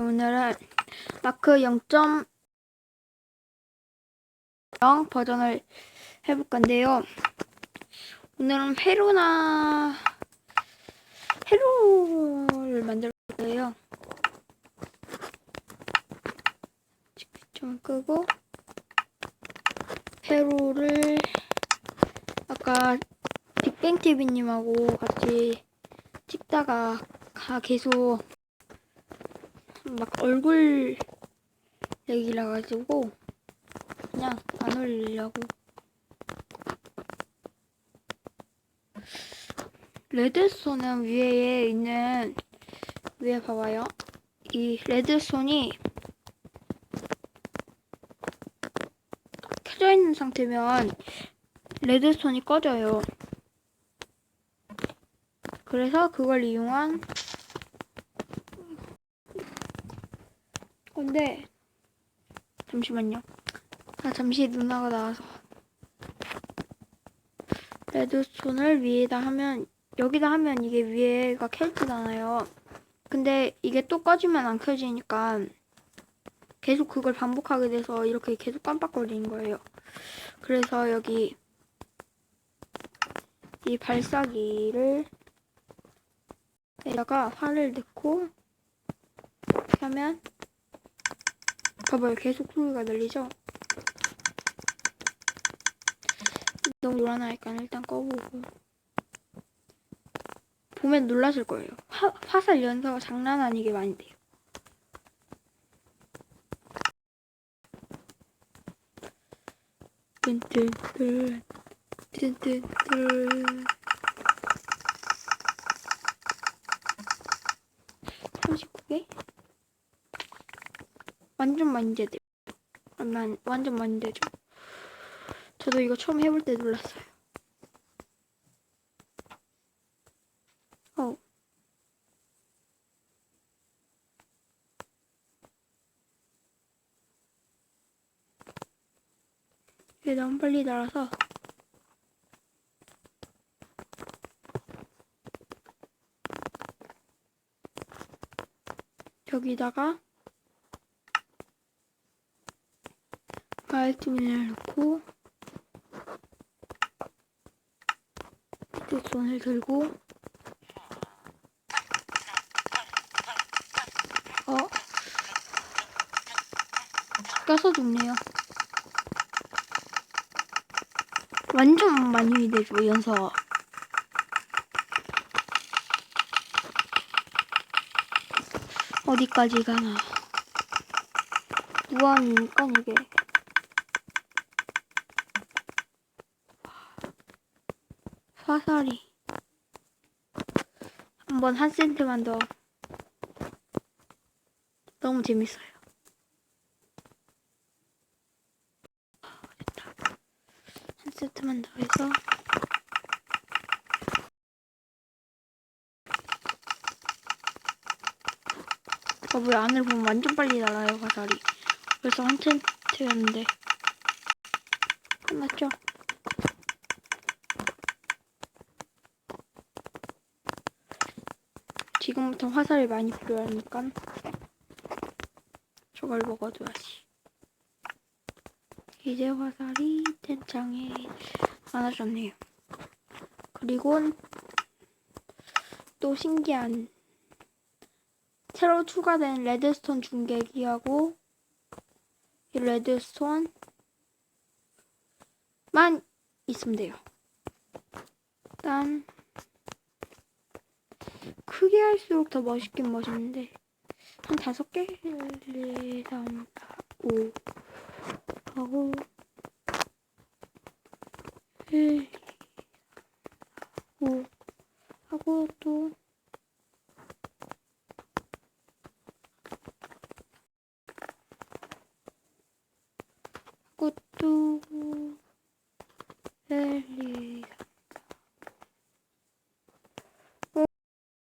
오늘은 마크 0.0 버전을 해볼 건데요. 오늘은 회로나 회로를 만들 거예요. 좀 끄고 회로를 아까 빅뱅 TV님하고 같이 찍다가 가 계속 막 얼굴 얘기라 가지고 그냥 안 올리려고. 레드손은 위에 있는 위에 봐봐요. 이 레드손이 켜져 있는 상태면 레드손이 꺼져요. 그래서 그걸 이용한 건데 잠시만요. 아 잠시 누나가 나와서 레드스톤을 위에다 하면 여기다 하면 이게 위에가 켜지잖아요. 근데 이게 또 꺼지면 안 켜지니까 계속 그걸 반복하게 돼서 이렇게 계속 깜빡거리는 거예요. 그래서 여기 이 발사기를 에다가 활을 넣고 하면 봐봐요. 계속 소리가 들리죠? 너무 놀아나니까 일단 꺼보고. 보면 놀라실 거예요. 화, 화살 연사가 장난 아니게 많이 돼요. 뜬뜬뜬 뜬뜬뜬 39개? 완전 많이 되죠. 완전, 완전 많이 되죠. 저도 이거 처음 해볼 때 놀랐어요. 어. 이게 너무 빨리 날아서 여기다가 깔끔을 넣고 이쪽 손을 들고 어. 껴서 죽네요 완전 많이 되죠 연서 어디까지 가나. 무한이니까 이게 화살이 한번 한 센트만 더. 너무 재밌어요. 한 세트만 더 해서. 봐봐요 어, 안을 보면 완전 빨리 날아요 화살이. 그래서 한 센트였는데. 끝났죠? 지금부터 화살이 많이 필요하니까 저걸 먹어둬야지. 이제 화살이 텐창에 많아졌네요. 그리고 또 신기한 새로 추가된 레드스톤 중계기하고 이 레드스톤만 있으면 돼요. 일단 크게 할수록 더 멋있긴 멋있는데 한 다섯 개? 1, 2, 3, 4, 5 하고 1, 5 하고 또 하고 또 1, 2,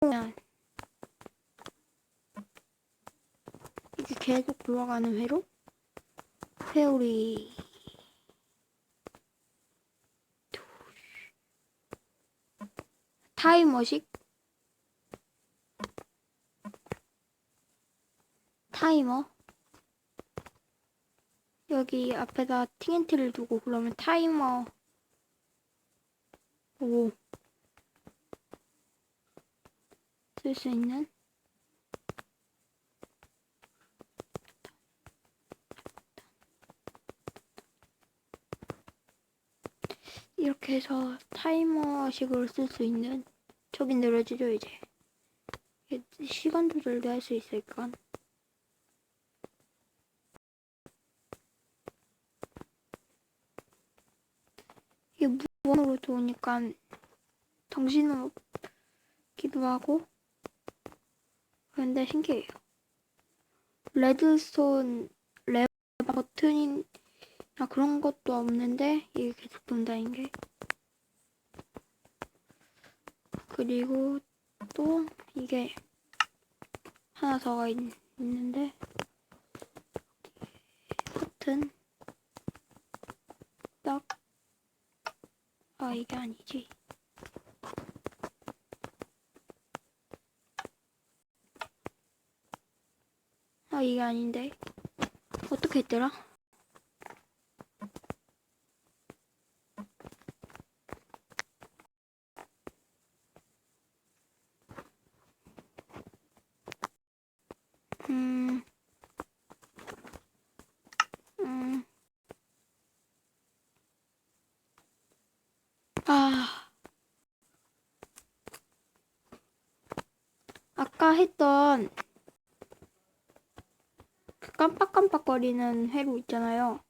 3 이게 계속 돌아가는 회로 회오리 타이머식 타이머. 여기 앞에다 TNT를 두고 그러면 타이머. 오. 쓸 수 있는. 이렇게 해서 타이머식으로 쓸 수 있는 저기 늘어지죠 이제. 시간 조절도 할 수 있으니까. 이게 무언으로 좋으니까 정신은 없기도 하고 그런데 신기해요. 레드스톤 레버 버튼이 아 그런 것도 없는데? 이게 계속 돈다는 게? 그리고 또 이게 하나 더가 있, 있는데? 버튼 딱 아 이게 아니지. 아 이게 아닌데? 어떻게 했더라? 아, 아까 했던 그 깜빡깜빡거리는 회로 있잖아요.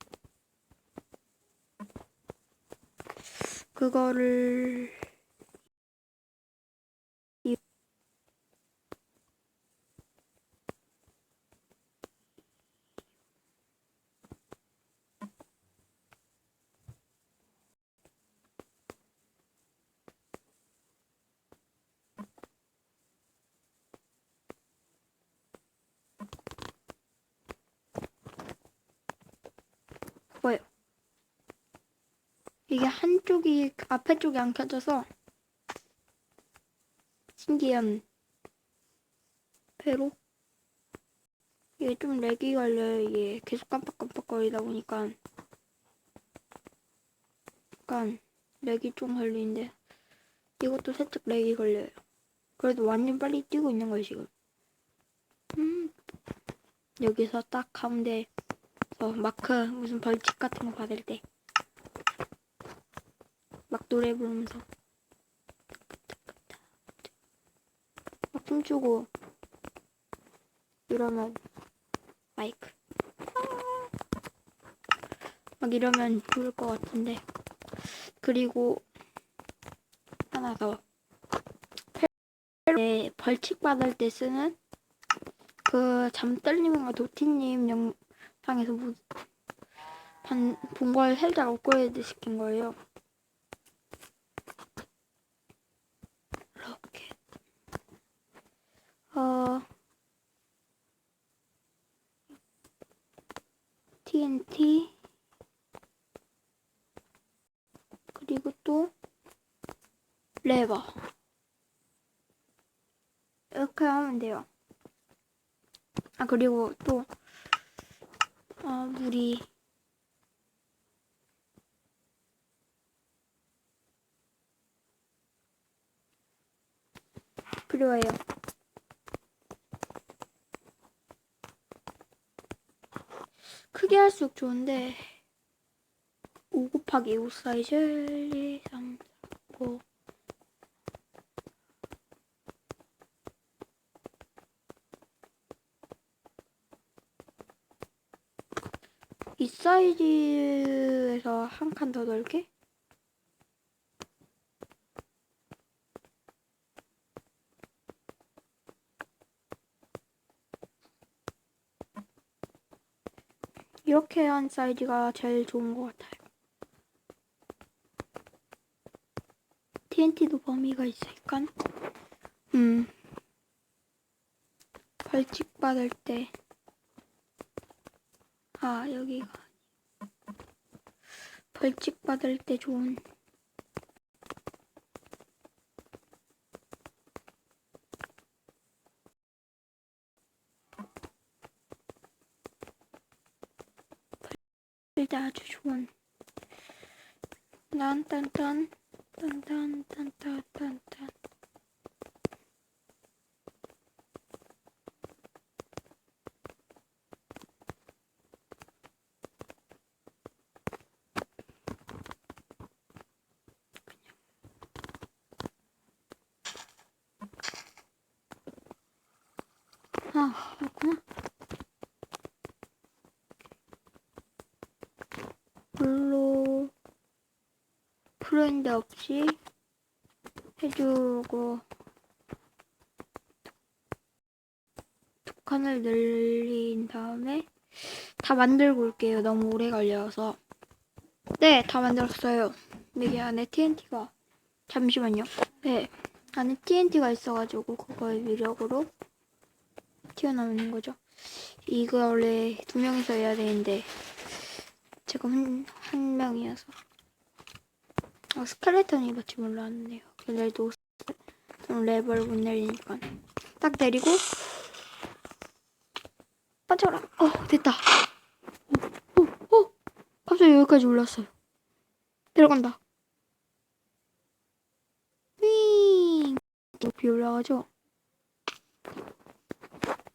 그거를 이게 한쪽이 앞에 쪽이 안 켜져서 신기한 회로 이게 좀 렉이 걸려요. 이게 계속 깜빡깜빡거리다 보니까 약간 렉이 좀 걸리는데 이것도 살짝 렉이 걸려요. 그래도 완전 빨리 뛰고 있는 거예요 지금. 음 여기서 딱 가운데 어, 마크 무슨 벌칙 같은 거 받을 때 막 노래 부르면서. 막 춤추고 이러면 마이크. 막 이러면 좋을 것 같은데. 그리고 하나 더. 네, 벌칙 받을 때 쓰는 그 잠떨님과 도티님 영상에서 뭐 본걸 살짝 업그레이드 시킨 거예요. 이렇게 어 TNT 그리고 또 레버 이렇게 하면 돼요. 아 그리고 또 어, 물이 필요해요. 크게 할수록 좋은데 5 곱하기 5 사이즈 1, 2, 3, 4, 5 이 사이즈에서 한 칸 더 넓게? 이렇게 한 사이즈가 제일 좋은 것 같아요. TNT도 범위가 있으니까. 음. 벌칙 받을 때. 아 여기가 벌칙 받을 때 좋은. 일때 아주 좋은. 난 딴딴 딴딴 딴딴 딴. 프렌드 없이 해주고 두 칸을 늘린 다음에 다 만들고 올게요. 너무 오래 걸려서. 네, 다 만들었어요. 여기 안에 TNT가 잠시만요. 네, 안에 TNT가 있어가지고 그거의 위력으로 튀어나오는 거죠. 이거 원래 두 명이서 해야 되는데 지금 한, 한 명이어서 어, 스켈레톤이 이렇지 몰랐네요. 그래도 좀 레벨 못 내리니까 딱 내리고 빠져라. 어 됐다. 어, 어, 어. 갑자기 여기까지 올랐어요. 내려간다. 윙 높이 올라가죠.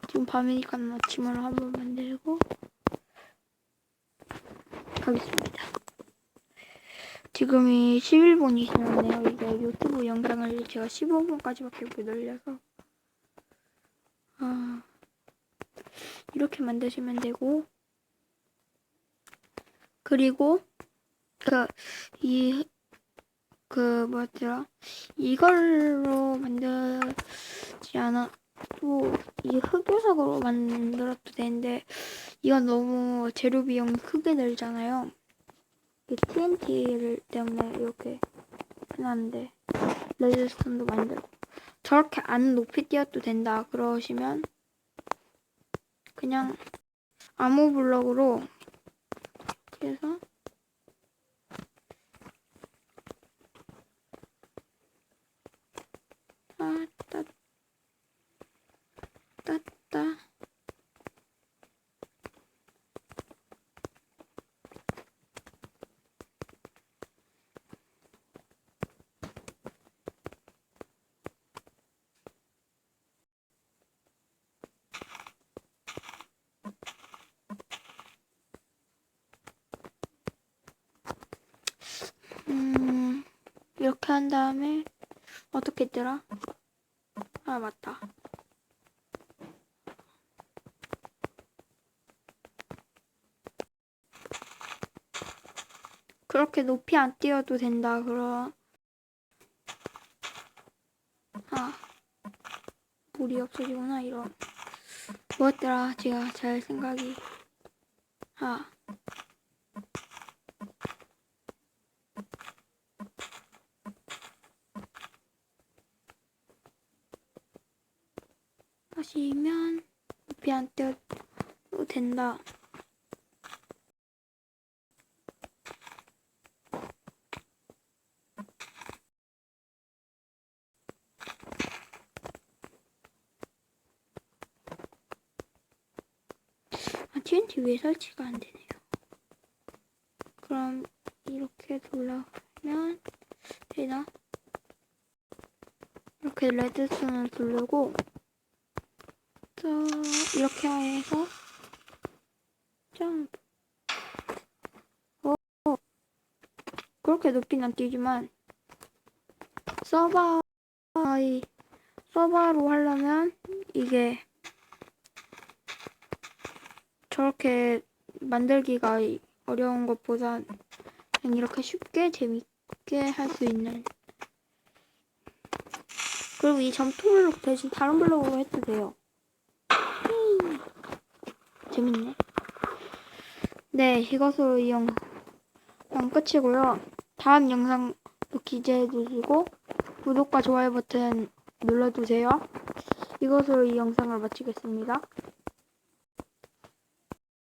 지금 밤이니까 아침으로 한번 만들고 가겠습니다. 지금이 11분이 지났네요. 이게 유튜브 영상을 제가 15분까지밖에 못 올려서 아 이렇게 만드시면 되고 그리고 그이그 뭐였더라 이걸로 만들지 않아 또 이 흑요석으로 만들어도 되는데 이건 너무 재료 비용 크게 들잖아요. TNT를 때문에 이렇게 해놨는데 레드스톤도 만들고 저렇게 안 높이 띄어도 된다 그러시면 그냥 아무 블럭으로 이렇게 해서 따따 따따 음, 한 다음에 어떻게 했더라? 아, 맞다. 그렇게 높이 안 띄어도 된다. 그럼 아 물이 없어지구나 이런 뭐였더라 제가 잘 생각이 아 하시면 높이 안 띄어도 된다. 아, TNT 왜 설치가 안 되네요. 그럼 이렇게 돌아가면 되나? 이렇게 레드스톤을 두르고 저 이렇게 해서 점프 어, 그렇게 높이는 안 뛰지만 서버 이 서버로 하려면 이게 저렇게 만들기가 어려운 것보다 이렇게 쉽게 재밌게 할 수 있는. 그리고 이 점토 블록 대신 다른 블록으로 해도 돼요. 음, 재밌네. 네 이것으로 이 영상 끝이고요. 다음 영상도 기대해 주시고 구독과 좋아요 버튼 눌러주세요. 이것으로 이 영상을 마치겠습니다